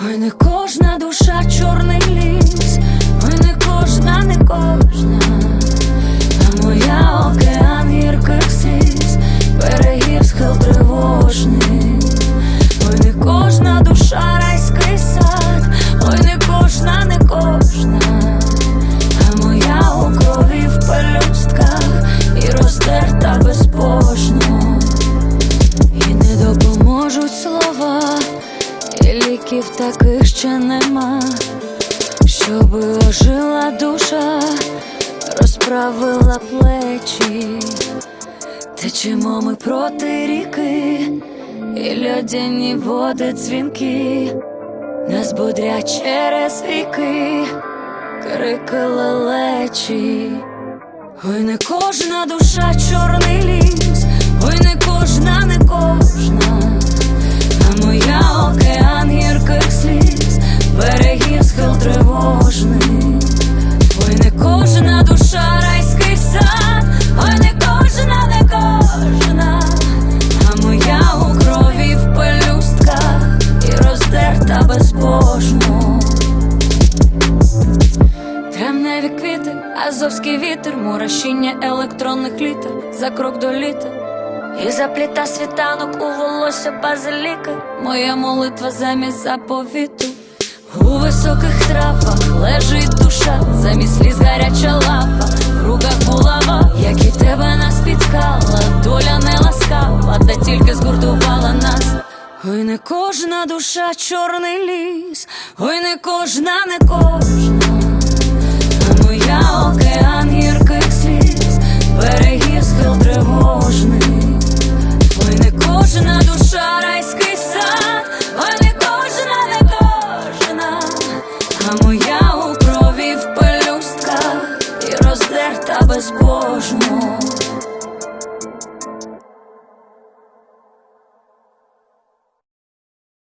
Ой, не кожна душа, чорний ліс, ой, не кожна, не кожна, а моя океан гірких сліз, берегів схил тривожний. ліків таких ще нема, щоби ожила душа, розправила плечі, течемо ми проти ріки, і льодяні води дзвінки, нас будрять через віки, крики лелечі, ой не кожна душа, чорний ліс, ой не кожна не кожна. Роздерта безбожно. Тремневі квіти, азовський вітер, мурашіння електронних літер за крок до літа. І запліта світанок у волосся базиліка, моя молитва замість заповіту. У високих травах лежить Ой, не кожна душа чорний ліс, ой, не кожна, не кожна. А моя океан гірких сліз, берегів схил тривожний. Ой, не кожна душа райський сад, ой, не кожна, не кожна, а моя у крові в пелюстках і роздерта безбожно.